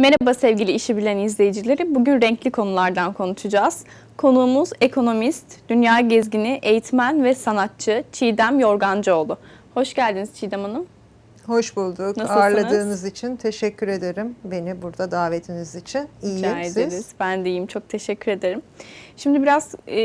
Merhaba sevgili işi bilen izleyicileri. Bugün renkli konulardan konuşacağız. Konuğumuz ekonomist, dünya gezgini, eğitmen ve sanatçı Çiğdem Yorgancıoğlu. Hoş geldiniz Çiğdem Hanım. Hoş bulduk. Nasılsınız? Ağırladığınız için teşekkür ederim. Beni burada davetiniz için. İyiyim Rica siz. ederiz. Ben de iyiyim. Çok teşekkür ederim. Şimdi biraz e,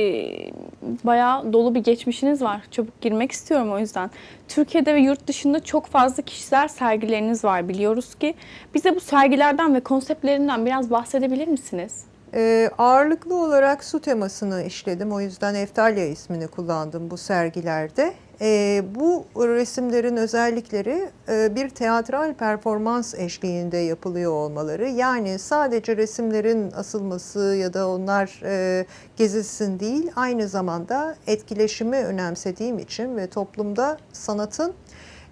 bayağı dolu bir geçmişiniz var. Çabuk girmek istiyorum o yüzden. Türkiye'de ve yurt dışında çok fazla kişisel sergileriniz var biliyoruz ki. Bize bu sergilerden ve konseptlerinden biraz bahsedebilir misiniz? Ee, ağırlıklı olarak su temasını işledim. O yüzden Eftalya ismini kullandım bu sergilerde. Ee, bu resimlerin özellikleri e, bir teatral performans eşliğinde yapılıyor olmaları. Yani sadece resimlerin asılması ya da onlar e, gezilsin değil, aynı zamanda etkileşimi önemsediğim için ve toplumda sanatın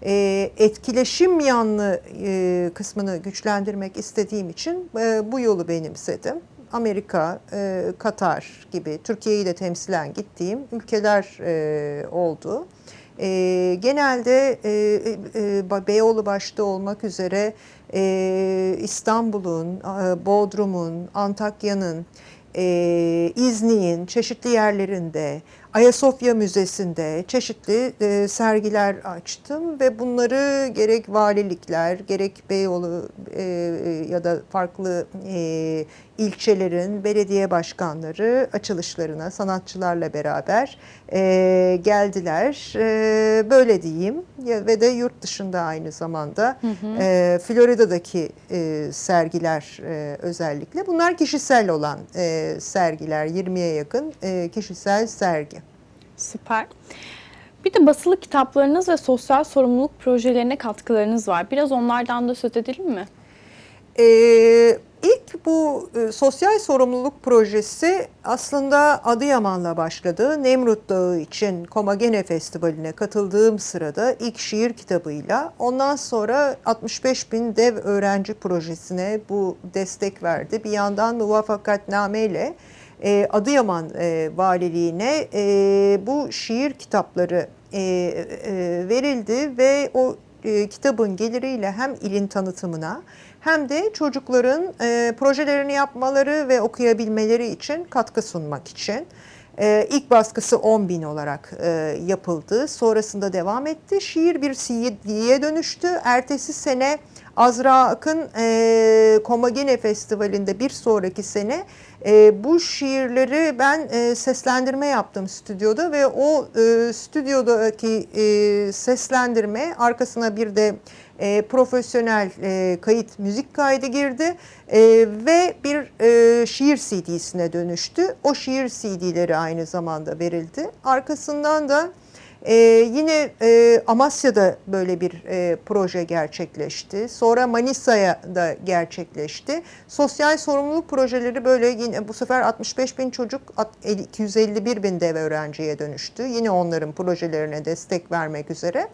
e, etkileşim yanlı e, kısmını güçlendirmek istediğim için e, bu yolu benimsedim. Amerika, e, Katar gibi Türkiye'yi de temsilen gittiğim ülkeler e, oldu. E, genelde e, e, Beyoğlu başta olmak üzere e, İstanbul'un, e, Bodrum'un, Antakya'nın, e, İznik'in çeşitli yerlerinde, Ayasofya Müzesi'nde çeşitli e, sergiler açtım ve bunları gerek valilikler, gerek Beyoğlu e, ya da farklı e, ilçelerin belediye başkanları açılışlarına sanatçılarla beraber e, geldiler. E, böyle diyeyim ve de yurt dışında aynı zamanda e, Florida'daki e, sergiler e, özellikle. Bunlar kişisel olan e, sergiler, 20'ye yakın e, kişisel sergi. Süper. Bir de basılı kitaplarınız ve sosyal sorumluluk projelerine katkılarınız var. Biraz onlardan da söz edelim mi? Ee, ilk bu e, sosyal sorumluluk projesi aslında Adıyaman'la başladı. Nemrut Dağı için Komagene Festivali'ne katıldığım sırada ilk şiir kitabıyla ondan sonra 65 bin dev öğrenci projesine bu destek verdi. Bir yandan muvaffakatname ile e, Adıyaman e, valiliğine e, bu şiir kitapları verildi ve o kitabın geliriyle hem ilin tanıtımına hem de çocukların projelerini yapmaları ve okuyabilmeleri için katkı sunmak için. İlk baskısı 10 bin olarak yapıldı. Sonrasında devam etti. Şiir bir CD'ye dönüştü. Ertesi sene Azra Akın e, Komagene Festivali'nde bir sonraki sene e, bu şiirleri ben e, seslendirme yaptım stüdyoda ve o e, stüdyodaki e, seslendirme arkasına bir de e, profesyonel e, kayıt müzik kaydı girdi e, ve bir e, şiir CD'sine dönüştü. O şiir CD'leri aynı zamanda verildi. Arkasından da ee, yine e, Amasya'da böyle bir e, proje gerçekleşti. Sonra Manisa'ya da gerçekleşti. Sosyal sorumluluk projeleri böyle yine bu sefer 65 bin çocuk 251 bin dev öğrenciye dönüştü. Yine onların projelerine destek vermek üzere.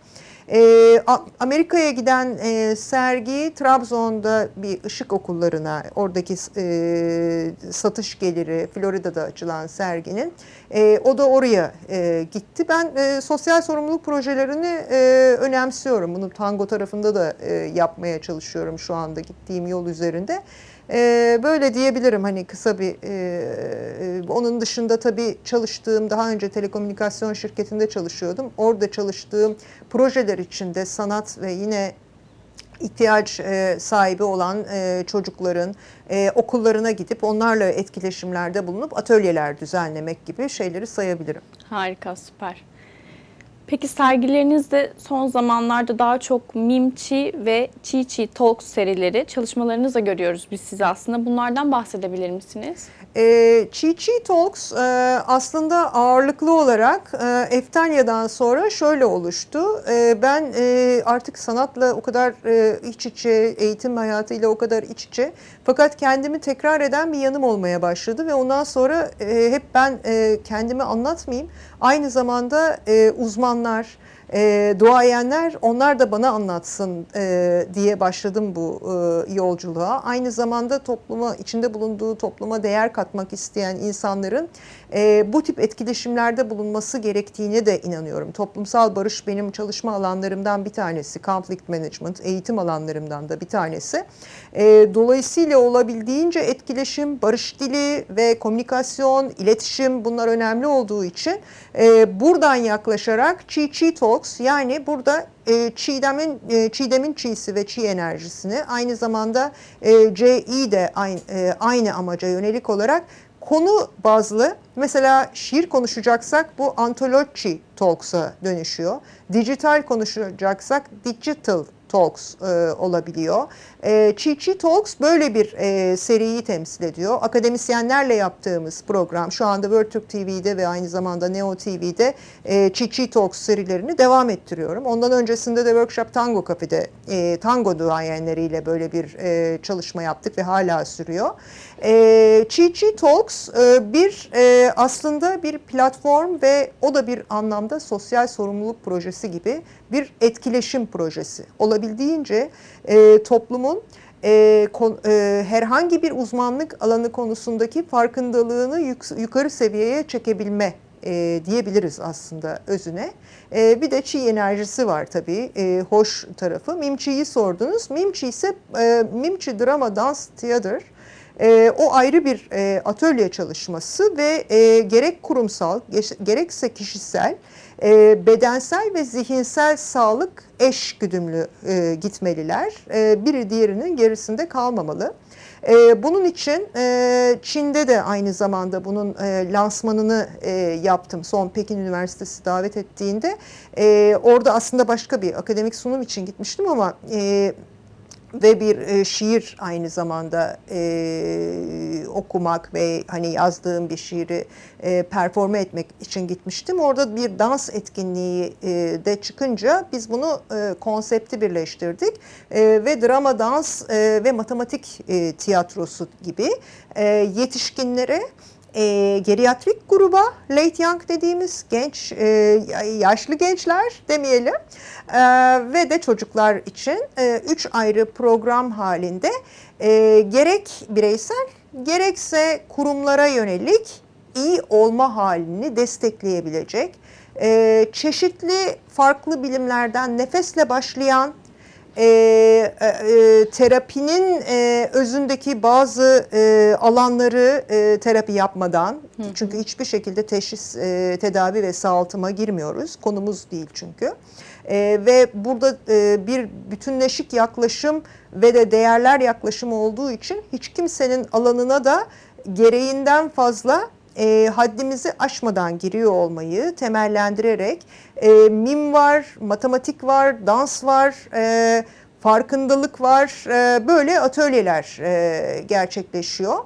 E, Amerika'ya giden e, sergi Trabzon'da bir ışık okullarına oradaki e, satış geliri Florida'da açılan serginin e, o da oraya e, gitti. Ben e, sosyal sorumluluk projelerini e, önemsiyorum. Bunu tango tarafında da e, yapmaya çalışıyorum şu anda gittiğim yol üzerinde. Ee, böyle diyebilirim hani kısa bir e, onun dışında tabii çalıştığım daha önce telekomünikasyon şirketinde çalışıyordum. Orada çalıştığım projeler içinde sanat ve yine ihtiyaç e, sahibi olan e, çocukların e, okullarına gidip onlarla etkileşimlerde bulunup atölyeler düzenlemek gibi şeyleri sayabilirim. Harika, süper. Peki sergilerinizde son zamanlarda daha çok Mimçi ve Çi Çi Talks serileri çalışmalarınızda görüyoruz biz sizi aslında. Bunlardan bahsedebilir misiniz? E, Chi Chi Talks e, aslında ağırlıklı olarak e, Eftalya'dan sonra şöyle oluştu. E, ben e, artık sanatla o kadar e, iç içe, eğitim hayatıyla o kadar iç içe. Fakat kendimi tekrar eden bir yanım olmaya başladı ve ondan sonra e, hep ben e, kendimi anlatmayayım. Aynı zamanda e, uzmanlar, e, duayenler onlar da bana anlatsın e, diye başladım bu e, yolculuğa. Aynı zamanda topluma, içinde bulunduğu topluma değer katmak isteyen insanların e, bu tip etkileşimlerde bulunması gerektiğine de inanıyorum. Toplumsal barış benim çalışma alanlarımdan bir tanesi. Conflict management, eğitim alanlarımdan da bir tanesi. E, dolayısıyla olabildiğince etkileşim, barış dili ve komünikasyon, iletişim bunlar önemli olduğu için e, buradan yaklaşarak Chi Chi Talks yani burada e, Çiğdem'in e, Çiğdem'in çiğsi ve çiğ enerjisini aynı zamanda e, CI de aynı, e, aynı amaca yönelik olarak konu bazlı mesela şiir konuşacaksak bu antology talks'a dönüşüyor. Dijital konuşacaksak digital Talks e, olabiliyor. E, Chi Chi Talks böyle bir e, seriyi temsil ediyor. Akademisyenlerle yaptığımız program şu anda World Türk TV'de ve aynı zamanda Neo TV'de e, Chi Chi Talks serilerini devam ettiriyorum. Ondan öncesinde de Workshop Tango Cafe'de e, tango duayenleriyle böyle bir e, çalışma yaptık ve hala sürüyor. E, Chi Chi Talks e, bir e, aslında bir platform ve o da bir anlamda sosyal sorumluluk projesi gibi bir etkileşim projesi. Olabildiğince e, toplumun e, kon, e, herhangi bir uzmanlık alanı konusundaki farkındalığını yük, yukarı seviyeye çekebilme e, diyebiliriz aslında özüne. E, bir de çi enerjisi var tabii. E, hoş tarafı. Mimçi'yi sordunuz. Mimçi ise e, Mimçi Drama Dance Theater. E, o ayrı bir e, atölye çalışması ve e, gerek kurumsal gerekse kişisel e, bedensel ve zihinsel sağlık eş güdümlü e, gitmeliler. E, biri diğerinin gerisinde kalmamalı. E, bunun için e, Çin'de de aynı zamanda bunun e, lansmanını e, yaptım. Son Pekin Üniversitesi davet ettiğinde. E, orada aslında başka bir akademik sunum için gitmiştim ama... E, ve bir e, şiir aynı zamanda e, okumak ve hani yazdığım bir şiiri e, performe etmek için gitmiştim. Orada bir dans etkinliği e, de çıkınca biz bunu e, konsepti birleştirdik E, ve drama, dans e, ve matematik e, tiyatrosu gibi e, yetişkinlere e, geriatrik gruba late young dediğimiz genç e, yaşlı gençler demeyelim. E, ve de çocuklar için e, üç ayrı program halinde e, gerek bireysel gerekse kurumlara yönelik iyi olma halini destekleyebilecek e, çeşitli farklı bilimlerden nefesle başlayan e, e, e, terapinin e, özündeki bazı e, alanları e, terapi yapmadan çünkü hiçbir şekilde teşhis, e, tedavi ve sağaltıma girmiyoruz. Konumuz değil çünkü. E, ve burada e, bir bütünleşik yaklaşım ve de değerler yaklaşımı olduğu için hiç kimsenin alanına da gereğinden fazla e, haddimizi aşmadan giriyor olmayı temellendirerek e, mim var, matematik var, dans var, e, farkındalık var, e, böyle atölyeler e, gerçekleşiyor.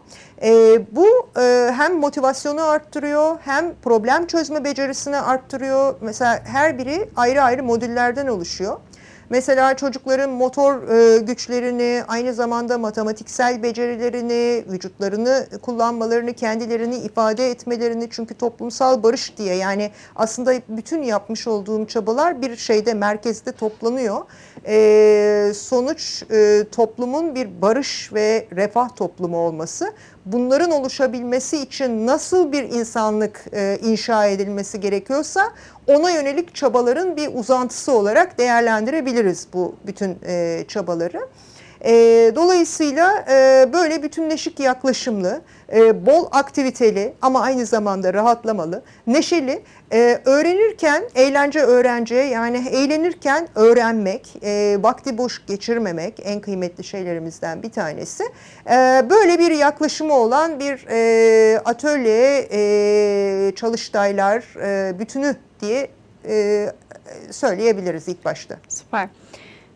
E, bu e, hem motivasyonu arttırıyor hem problem çözme becerisini arttırıyor. Mesela her biri ayrı ayrı modüllerden oluşuyor. Mesela çocukların motor e, güçlerini, aynı zamanda matematiksel becerilerini, vücutlarını kullanmalarını, kendilerini ifade etmelerini çünkü toplumsal barış diye yani aslında bütün yapmış olduğum çabalar bir şeyde merkezde toplanıyor. E, sonuç e, toplumun bir barış ve refah toplumu olması. Bunların oluşabilmesi için nasıl bir insanlık e, inşa edilmesi gerekiyorsa ona yönelik çabaların bir uzantısı olarak değerlendirebiliriz bu bütün e, çabaları. E, dolayısıyla e, böyle bütünleşik yaklaşımlı, e, bol aktiviteli ama aynı zamanda rahatlamalı, neşeli, e, öğrenirken eğlence öğrenciye yani eğlenirken öğrenmek, e, vakti boş geçirmemek en kıymetli şeylerimizden bir tanesi. E, böyle bir yaklaşımı olan bir e, atölye, e, çalıştaylar e, bütünü diye e, söyleyebiliriz ilk başta. Süper.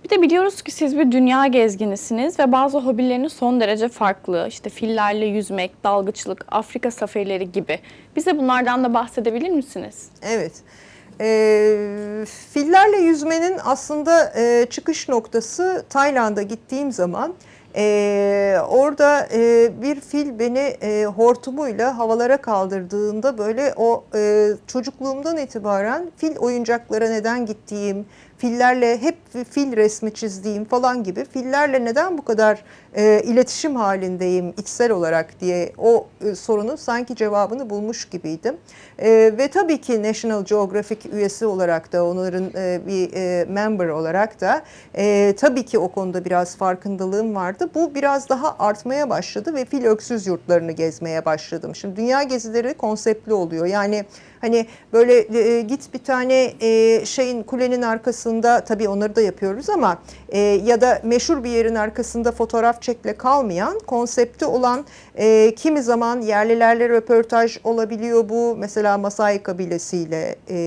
Bir de biliyoruz ki siz bir dünya gezginisiniz ve bazı hobileriniz son derece farklı. İşte fillerle yüzmek, dalgıçlık, Afrika safarileri gibi. Bize bunlardan da bahsedebilir misiniz? Evet. E, fillerle yüzmenin aslında e, çıkış noktası Tayland'a gittiğim zaman Ee, orada e, bir fil beni e, hortumuyla havalara kaldırdığında böyle o e, çocukluğumdan itibaren fil oyuncaklara neden gittiğim, fillerle hep fil resmi çizdiğim falan gibi fillerle neden bu kadar e, iletişim halindeyim içsel olarak diye o e, sorunun sanki cevabını bulmuş gibiydim. E, ve tabii ki National Geographic üyesi olarak da onların e, bir e, member olarak da e, tabii ki o konuda biraz farkındalığım vardı. Bu biraz daha artmaya başladı ve fil öksüz yurtlarını gezmeye başladım. Şimdi dünya gezileri konseptli oluyor. Yani Hani böyle e, git bir tane e, şeyin kulenin arkasında tabii onları da yapıyoruz ama e, ya da meşhur bir yerin arkasında fotoğraf çekle kalmayan konsepti olan e, kimi zaman yerlilerle röportaj olabiliyor bu. Mesela Masai kabilesiyle e,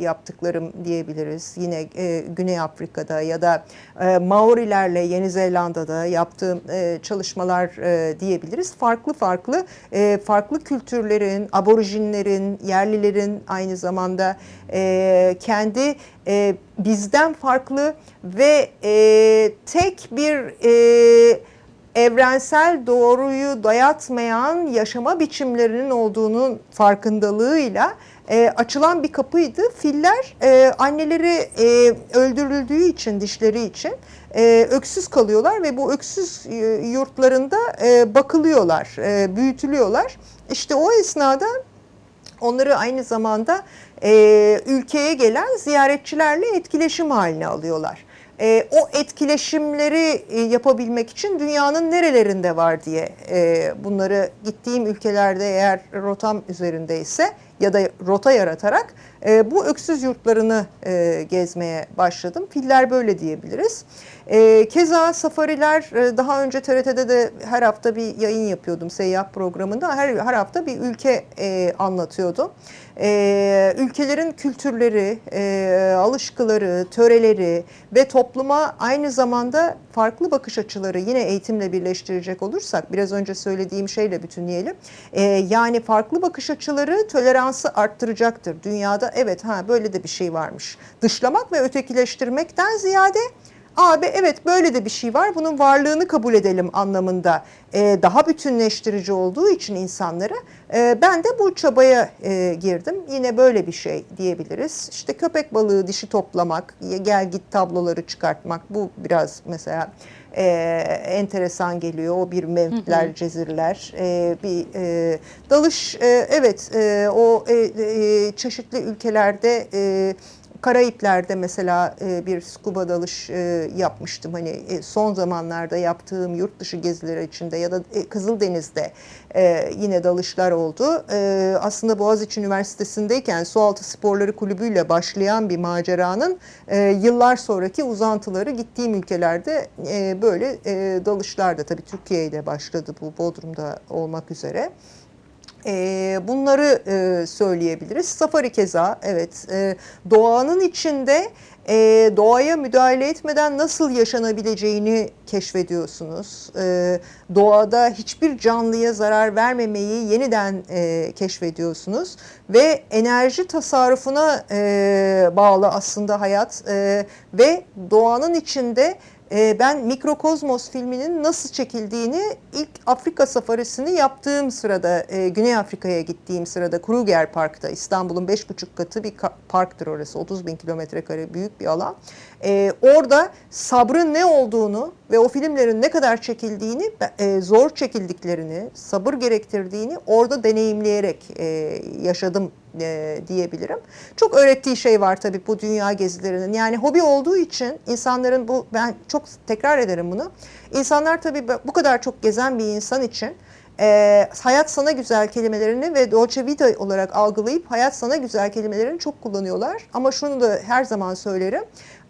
yaptıklarım diyebiliriz. Yine e, Güney Afrika'da ya da e, Maorilerle Yeni Zelanda'da yaptığım e, çalışmalar e, diyebiliriz. Farklı farklı e, farklı kültürlerin, aborijinlerin, yerlilerin aynı zamanda e, kendi e, bizden farklı ve e, tek bir e, evrensel doğruyu dayatmayan yaşama biçimlerinin olduğunun farkındalığıyla e, açılan bir kapıydı. Filler e, anneleri e, öldürüldüğü için, dişleri için e, öksüz kalıyorlar ve bu öksüz e, yurtlarında e, bakılıyorlar, e, büyütülüyorlar. İşte o esnada onları aynı zamanda e, ülkeye gelen ziyaretçilerle etkileşim haline alıyorlar. E, o etkileşimleri e, yapabilmek için dünyanın nerelerinde var diye e, bunları gittiğim ülkelerde eğer rotam üzerindeyse ya da rota yaratarak e, bu öksüz yurtlarını e, gezmeye başladım. Filler böyle diyebiliriz. E, keza safariler e, daha önce TRT'de de her hafta bir yayın yapıyordum seyyah programında. Her, her hafta bir ülke e, anlatıyordum. E, ülkelerin kültürleri, e, alışkıları, töreleri ve topluma aynı zamanda farklı bakış açıları yine eğitimle birleştirecek olursak biraz önce söylediğim şeyle bütünleyelim. E, yani farklı bakış açıları toleransı arttıracaktır. Dünyada evet ha böyle de bir şey varmış. Dışlamak ve ötekileştirmekten ziyade Abi evet böyle de bir şey var bunun varlığını kabul edelim anlamında e, daha bütünleştirici olduğu için insanlara e, ben de bu çabaya e, girdim. Yine böyle bir şey diyebiliriz. İşte köpek balığı dişi toplamak, gel git tabloları çıkartmak bu biraz mesela e, enteresan geliyor. O bir mevkiler, cezirler, e, bir e, dalış e, evet e, o e, e, çeşitli ülkelerde e, Karayipler'de mesela e, bir scuba dalış e, yapmıştım. Hani e, son zamanlarda yaptığım yurt dışı gezileri içinde ya da e, Kızıldeniz'de e, yine dalışlar oldu. E, aslında Boğaziçi Üniversitesi'ndeyken Sualtı Sporları Kulübü'yle başlayan bir maceranın e, yıllar sonraki uzantıları gittiğim ülkelerde e, böyle e, dalışlarda tabii Türkiye'de başladı bu Bodrum'da olmak üzere. E, bunları e, söyleyebiliriz. Safari keza evet e, doğanın içinde e, doğaya müdahale etmeden nasıl yaşanabileceğini keşfediyorsunuz. E, doğada hiçbir canlıya zarar vermemeyi yeniden e, keşfediyorsunuz ve enerji tasarrufuna e, bağlı aslında hayat e, ve doğanın içinde e, ben Mikrokozmos filminin nasıl çekildiğini ilk Afrika safarisini yaptığım sırada, e, Güney Afrika'ya gittiğim sırada Kruger Park'ta, İstanbul'un 5,5 katı bir parktır orası, 30 bin kilometre kare büyük bir alan. E, orada sabrın ne olduğunu ve o filmlerin ne kadar çekildiğini, e, zor çekildiklerini, sabır gerektirdiğini orada deneyimleyerek e, yaşadım e, diyebilirim. Çok öğrettiği şey var tabii bu dünya gezilerinin. Yani hobi olduğu için insanların bu ben çok tekrar ederim bunu. İnsanlar tabii bu kadar çok gezen bir insan için e, hayat sana güzel kelimelerini ve Dolce Vita olarak algılayıp hayat sana güzel kelimelerini çok kullanıyorlar. Ama şunu da her zaman söylerim.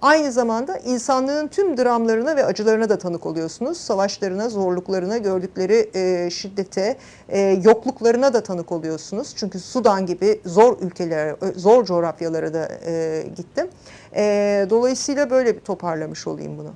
Aynı zamanda insanlığın tüm dramlarına ve acılarına da tanık oluyorsunuz. Savaşlarına, zorluklarına, gördükleri e, şiddete, e, yokluklarına da tanık oluyorsunuz. Çünkü Sudan gibi zor ülkelere, zor coğrafyalara da e, gittim. E, dolayısıyla böyle bir toparlamış olayım bunu.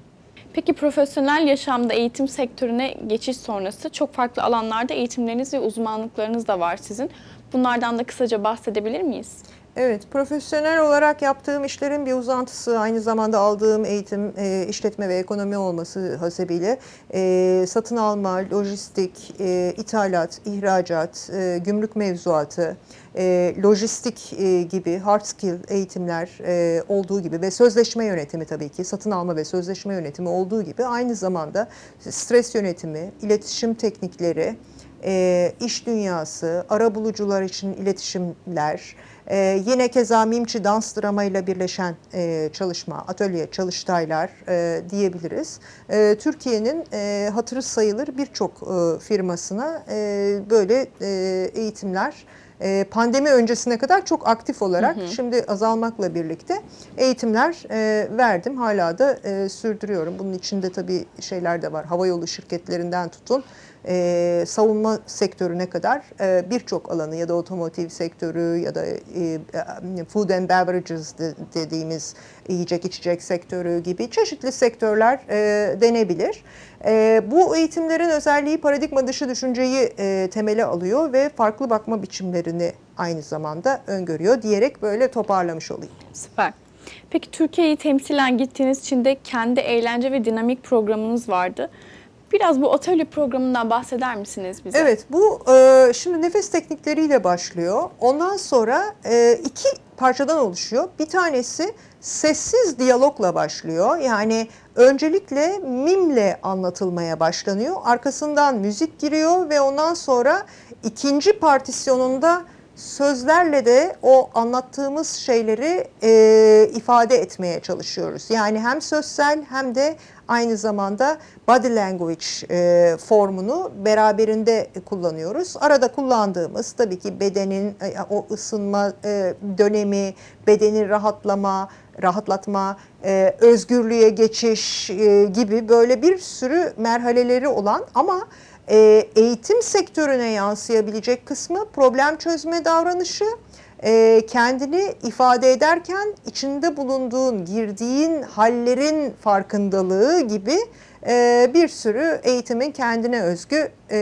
Peki profesyonel yaşamda eğitim sektörüne geçiş sonrası çok farklı alanlarda eğitimleriniz ve uzmanlıklarınız da var sizin. Bunlardan da kısaca bahsedebilir miyiz? Evet, profesyonel olarak yaptığım işlerin bir uzantısı, aynı zamanda aldığım eğitim, e, işletme ve ekonomi olması hasebiyle e, satın alma, lojistik, e, ithalat, ihracat, e, gümrük mevzuatı, e, lojistik e, gibi hard skill eğitimler e, olduğu gibi ve sözleşme yönetimi tabii ki satın alma ve sözleşme yönetimi olduğu gibi aynı zamanda stres yönetimi, iletişim teknikleri, e, iş dünyası, ara bulucular için iletişimler, e, yine keza Mimçi dans dramayla birleşen e, çalışma, atölye, çalıştaylar e, diyebiliriz. E, Türkiye'nin e, hatırı sayılır birçok e, firmasına e, böyle e, eğitimler e, pandemi öncesine kadar çok aktif olarak şimdi azalmakla birlikte eğitimler e, verdim. Hala da e, sürdürüyorum. Bunun içinde tabii şeyler de var. Havayolu şirketlerinden tutun e, savunma sektörüne kadar e, birçok alanı ya da otomotiv sektörü ya da e, e, food and beverages de- dediğimiz yiyecek içecek sektörü gibi çeşitli sektörler denebilir. Bu eğitimlerin özelliği paradigma dışı düşünceyi temele alıyor ve farklı bakma biçimlerini aynı zamanda öngörüyor diyerek böyle toparlamış olayım. Süper. Peki Türkiye'yi temsilen gittiğiniz için de kendi eğlence ve dinamik programınız vardı. Biraz bu atölye programından bahseder misiniz bize? Evet bu e, şimdi nefes teknikleriyle başlıyor. Ondan sonra e, iki parçadan oluşuyor. Bir tanesi sessiz diyalogla başlıyor. Yani öncelikle mimle anlatılmaya başlanıyor. Arkasından müzik giriyor ve ondan sonra ikinci partisyonunda sözlerle de o anlattığımız şeyleri e, ifade etmeye çalışıyoruz. Yani hem sözsel hem de aynı zamanda body language e, formunu beraberinde kullanıyoruz. Arada kullandığımız tabii ki bedenin e, o ısınma e, dönemi, bedenin rahatlama, rahatlatma, e, özgürlüğe geçiş e, gibi böyle bir sürü merhaleleri olan ama e, eğitim sektörüne yansıyabilecek kısmı problem çözme davranışı, e, kendini ifade ederken içinde bulunduğun, girdiğin hallerin farkındalığı gibi e, bir sürü eğitimin kendine özgü e,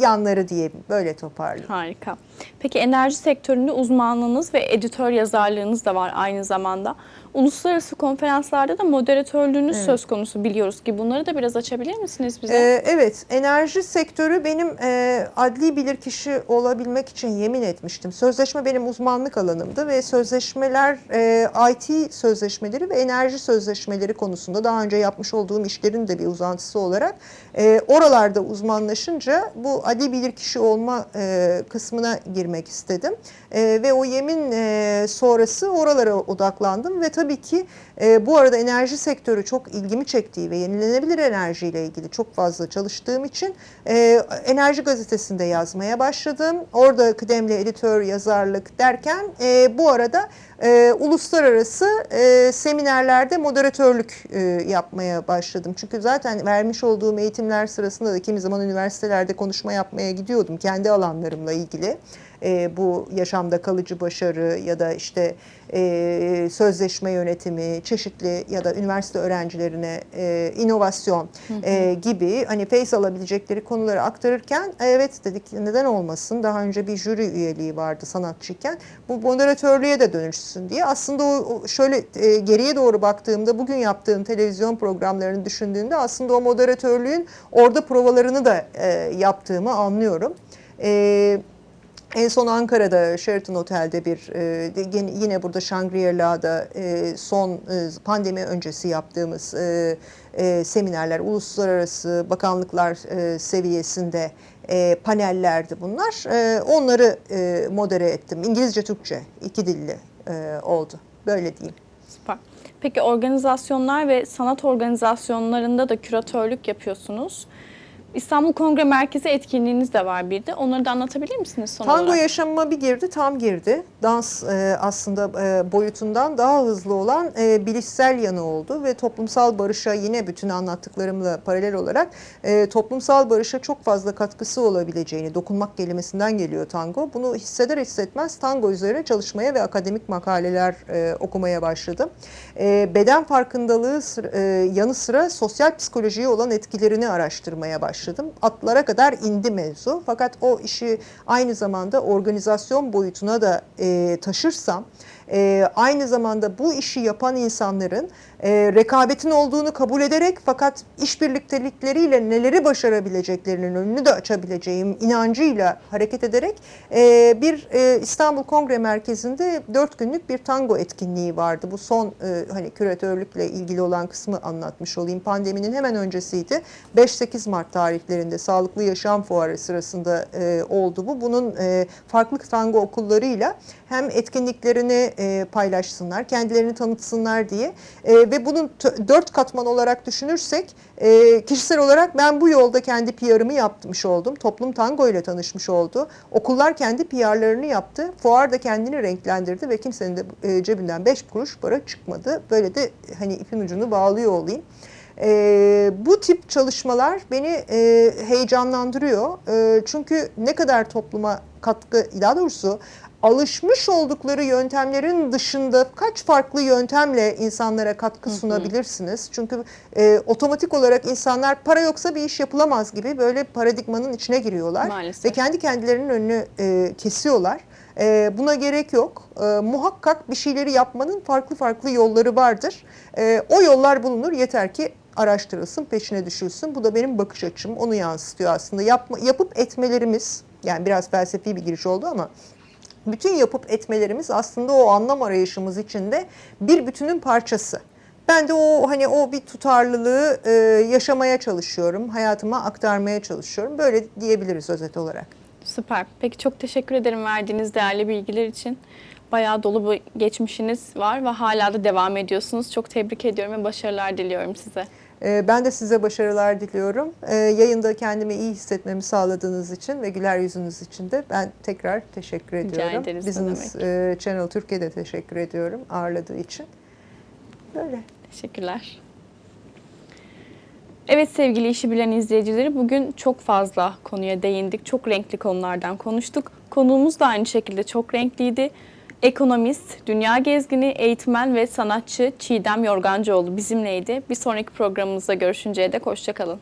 yanları diye böyle toparlayayım. Harika. Peki enerji sektöründe uzmanlığınız ve editör yazarlığınız da var aynı zamanda. Uluslararası konferanslarda da moderatörlüğünüz söz konusu biliyoruz ki bunları da biraz açabilir misiniz bize? Ee, evet, enerji sektörü benim e, adli bilirkişi olabilmek için yemin etmiştim. Sözleşme benim uzmanlık alanımdı ve sözleşmeler, e, IT sözleşmeleri ve enerji sözleşmeleri konusunda daha önce yapmış olduğum işlerin de bir uzantısı olarak e, oralarda uzmanlaşınca bu adli bilirkişi olma e, kısmına girmek istedim. E, ve o yemin e, sonrası oralara odaklandım ve tabii ki e, bu arada enerji sektörü çok ilgimi çektiği ve yenilenebilir enerjiyle ilgili çok fazla çalıştığım için e, Enerji Gazetesi'nde yazmaya başladım. Orada kıdemli editör, yazarlık derken e, bu arada e, uluslararası e, seminerlerde moderatörlük e, yapmaya başladım. Çünkü zaten vermiş olduğum eğitimler sırasında da kimi zaman üniversitelerde konuşma yapmaya gidiyordum kendi alanlarımla ilgili. E, bu yaşamda kalıcı başarı ya da işte e, sözleşme yönetimi, çeşitli ya da üniversite öğrencilerine e, inovasyon e, gibi hani face alabilecekleri konuları aktarırken evet dedik neden olmasın daha önce bir jüri üyeliği vardı sanatçıyken bu moderatörlüğe de dönüşsün diye aslında o, şöyle e, geriye doğru baktığımda bugün yaptığım televizyon programlarını düşündüğümde aslında o moderatörlüğün orada provalarını da e, yaptığımı anlıyorum. E, en son Ankara'da Sheraton Otel'de bir e, yine burada Shangri-La'da e, son e, pandemi öncesi yaptığımız e, e, seminerler uluslararası bakanlıklar e, seviyesinde e, panellerdi bunlar. E, onları e, modere ettim. İngilizce Türkçe iki dilli e, oldu. Böyle diyeyim. Süper. Peki organizasyonlar ve sanat organizasyonlarında da küratörlük yapıyorsunuz. İstanbul Kongre Merkezi etkinliğiniz de var bir de. Onları da anlatabilir misiniz son Tango olarak? yaşamıma bir girdi, tam girdi. Dans e, aslında e, boyutundan daha hızlı olan e, bilişsel yanı oldu ve toplumsal barışa yine bütün anlattıklarımla paralel olarak e, toplumsal barışa çok fazla katkısı olabileceğini, dokunmak kelimesinden geliyor tango. Bunu hisseder hissetmez tango üzerine çalışmaya ve akademik makaleler e, okumaya başladım. E, beden farkındalığı sıra- e, yanı sıra sosyal psikolojiye olan etkilerini araştırmaya başladım. Atlara kadar indi mevzu. Fakat o işi aynı zamanda organizasyon boyutuna da e, taşırsam e, aynı zamanda bu işi yapan insanların e, rekabetin olduğunu kabul ederek fakat işbirliktelikleriyle neleri başarabileceklerinin önünü de açabileceğim inancıyla hareket ederek e, bir e, İstanbul Kongre Merkezi'nde dört günlük bir tango etkinliği vardı. Bu son e, hani küratörlükle ilgili olan kısmı anlatmış olayım. Pandeminin hemen öncesiydi. 5-8 Mart tarihlerinde Sağlıklı Yaşam Fuarı sırasında e, oldu bu. Bunun e, farklı tango okullarıyla hem etkinliklerini e, paylaşsınlar, kendilerini tanıtsınlar diye e, ve bunun dört katman olarak düşünürsek e, kişisel olarak ben bu yolda kendi PR'ımı yapmış oldum. Toplum tango ile tanışmış oldu. Okullar kendi PR'larını yaptı. Fuar da kendini renklendirdi ve kimsenin de e, cebinden 5 kuruş para çıkmadı. Böyle de hani ipin ucunu bağlıyor olayım. E, bu tip çalışmalar beni e, heyecanlandırıyor. E, çünkü ne kadar topluma katkı, daha doğrusu alışmış oldukları yöntemlerin dışında kaç farklı yöntemle insanlara katkı sunabilirsiniz? Çünkü e, otomatik olarak insanlar para yoksa bir iş yapılamaz gibi böyle paradigmanın içine giriyorlar Maalesef. ve kendi kendilerinin önünü e, kesiyorlar. E, buna gerek yok. E, muhakkak bir şeyleri yapmanın farklı farklı yolları vardır. E, o yollar bulunur yeter ki araştırılsın, peşine düşülsün. Bu da benim bakış açım. Onu yansıtıyor aslında. Yapma, yapıp etmelerimiz, yani biraz felsefi bir giriş oldu ama bütün yapıp etmelerimiz aslında o anlam arayışımız içinde bir bütünün parçası. Ben de o hani o bir tutarlılığı e, yaşamaya çalışıyorum, hayatıma aktarmaya çalışıyorum. Böyle diyebiliriz özet olarak. Süper. Peki çok teşekkür ederim verdiğiniz değerli bilgiler için. Bayağı dolu bir geçmişiniz var ve hala da devam ediyorsunuz. Çok tebrik ediyorum ve başarılar diliyorum size. E, ben de size başarılar diliyorum. E, yayında kendimi iyi hissetmemi sağladığınız için ve güler yüzünüz için de ben tekrar teşekkür ediyorum. ederiz, ne Business e, Channel Türkiye'de teşekkür ediyorum ağırladığı için. Böyle. Teşekkürler. Evet sevgili işi bilen izleyicileri bugün çok fazla konuya değindik. Çok renkli konulardan konuştuk. Konuğumuz da aynı şekilde çok renkliydi. Ekonomist, dünya gezgini, eğitmen ve sanatçı Çiğdem Yorgancıoğlu bizimleydi. Bir sonraki programımızda görüşünceye dek hoşçakalın.